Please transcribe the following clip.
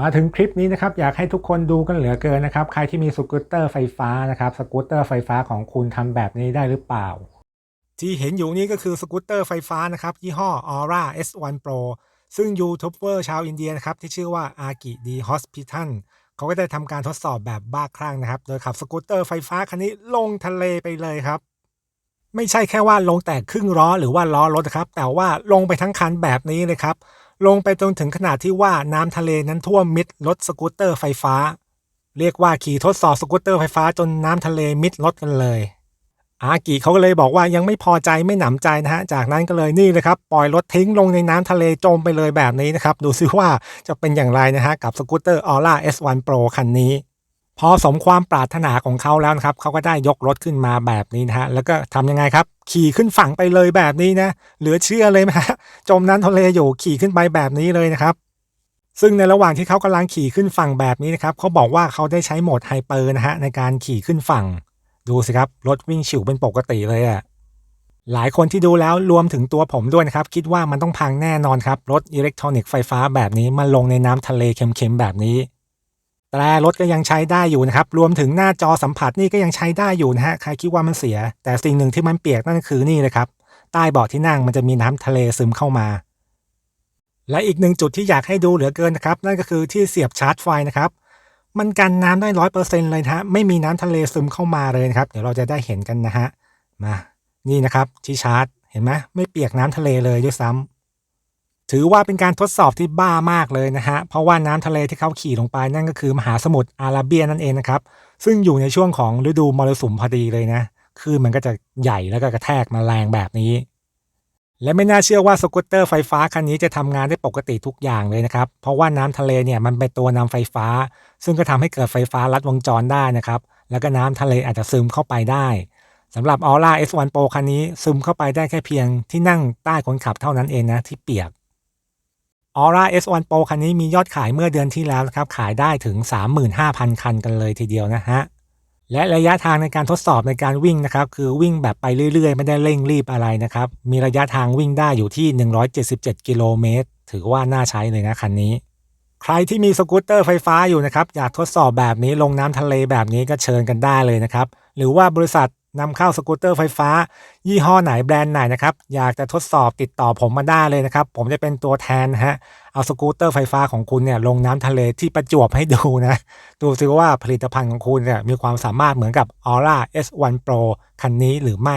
มาถึงคลิปนี้นะครับอยากให้ทุกคนดูกันเหลือเกินนะครับ ใครที่มีสกูตเตอร์ไฟฟ้านะครับสกูตเตอร์ไฟฟ้าของคุณทำแบบนี้ได้หรือเปล่า ที่เห็นอยู่นี้ก็คือสกูตเตอร์ไฟฟ้านะครับยี่ห้อ Aura S1 Pro ซึ่งยูทูบเบอร์ชาวอินเดียนะครับที่ชื่อว่าอากิดีฮอสพิทัลเขาก็ได้ทำการทดสอบแบบบ้าคลั่งนะครับ โดยขับสกูตเตอร์ไฟฟ้าคันนี้ลงทะเลไปเลยครับ ไม่ใช่แค่ว่าลงแต่ครึ่งล้อหรือว่าล้อรถนะครับ แต่ว่าลงไปทั้งคันแบบนี้เลยครับ ลงไปจนถึงขนาดที่ว่าน้ำทะเลนั้นท่วมมิดรถสกูตเตอร์ไฟฟ้า เรียกว่าขี่ทดสอบสกูตเตอร์ไฟฟ้าจนน้ำทะเลมิดรถกันเลยอากิเขาก็เลยบอกว่ายังไม่พอใจไม่หนำใจนะฮะ จากนั้นก็เลยนี่เลยครับ ปล่อยรถทิ้งลงในน้ำทะเลจมไปเลยแบบนี้นะครับ ดูซิว่าจะเป็นอย่างไรนะฮะ กับสกูตเตอร์ออร่า S1 Pro คันนี้ พอสมความปรารถนาของเขาแล้วนะครับเขาก็ได้ยกรถขึ้นมาแบบนี้นะฮะแล้วก็ทำยังไงครับ ขี่ขึ้นฝั่งไปเลยแบบนี้นะเหลือเชื่อเลยไหมฮะจมน้ำทะเลอยู่ขี่ขึ้นไปแบบนี้เลยนะครับซึ่งในระหว่างที่เขากำลังขี่ขึ้นฝั่งแบบนี้นะครับเขาบอกว่าเขาได้ใช้โหมดไฮเปอร์นะฮะในการขี่ขึ้นฝั่ง ดูสิครับรถวิ่งฉิวเป็นปกติเลยอะหลายคนที่ดูแล้วรวมถึงตัวผมด้วยนะครับ คิดว่ามันต้องพังแน่นอนครับ รถอิเล็กทรอนิกส์ไฟฟ้าแบบนี้มาลงในน้ำทะเลเค็มๆแบบนี้ แต่รถก็ยังใช้ได้อยู่นะครับ รวมถึงหน้าจอสัมผัสนี่ก็ยังใช้ได้อยู่นะฮะ ใครคิดว่ามันเสีย แต่สิ่งหนึ่งที่มันเปียกนั่นก็คือนี่เลยครับ ใต้เบาะที่นั่งมันจะมีน้ำทะเลซึมเข้ามา และอีกหนึ่งจุดที่อยากให้ดูเหลือเกินนะครับ นั่นก็คือที่เสียบชาร์จไฟนะครับ มันกันน้ำได้ร้อยเปอร์เซ็นต์เลยนะฮะ ไม่มีน้ำทะเลซึมเข้ามาเลยนะครับ เดี๋ยวเราจะได้เห็นกันนะฮะ มา นี่นะครับที่ชาร์จ เห็นไหมไม่เปียกน้ำทะเลเลยด้วยซ้ำ ถือว่าเป็นการทดสอบที่บ้ามากเลยนะฮะ เพราะว่าน้ำทะเลที่เขาขี่ลงไปนั่นก็คือมหาสมุทรอาราเบียนั่นเองนะครับ ซึ่งอยู่ในช่วงของฤดูมรสุมพอดีเลยนะคือมันก็จะใหญ่แล้วก็กระแทกมาแรงแบบนี้ และไม่น่าเชื่อว่าสกูตเตอร์ไฟฟ้าคันนี้จะทำงานได้ปกติทุกอย่างเลยนะครับ เพราะว่าน้ำทะเลเนี่ยมันเป็นตัวนำไฟฟ้า ซึ่งก็ทำให้เกิดไฟฟ้าลัดวงจรได้นะครับ แล้วก็น้ำทะเลอาจจะซึมเข้าไปได้สำหรับ Aura S1 Pro คันนี้ซึมเข้าไปได้แค่เพียงที่นั่งใต้คนขับเท่านั้นเองนะที่เปียก Aura S1 Pro คันนี้มียอดขายเมื่อเดือนที่แล้วนะครับ ขายได้ถึง 35,000 คันกันเลยทีเดียวนะฮะ และระยะทางในการทดสอบในการวิ่งนะครับ คือวิ่งแบบไปเรื่อยๆ ไม่ได้เร่งรีบอะไรนะครับ มีระยะทางวิ่งได้อยู่ที่ 177 กิโลเมตร ถือว่าน่าใช้เลยนะคันนี้ ใครที่มีสกูตเตอร์ไฟฟ้าอยู่นะครับ อยากทดสอบแบบนี้ลงน้ำทะเลแบบนี้ก็เชิญกันได้เลยนะครับ หรือว่าบริษัท นำเข้าสกูตเตอร์ไฟฟ้า ยี่ห้อไหนแบรนด์ไหนนะครับอยากจะทดสอบติดต่อผมมาได้เลยนะครับ ผมจะเป็นตัวแทนฮะเอาสกูตเตอร์ไฟฟ้าของคุณเนี่ยลงน้ำทะเลที่ประจวบให้ดูนะดูซิว่าผลิตภัณฑ์ของคุณเนี่ยมีความสามารถเหมือนกับ Aura S1 Pro คันนี้หรือไม่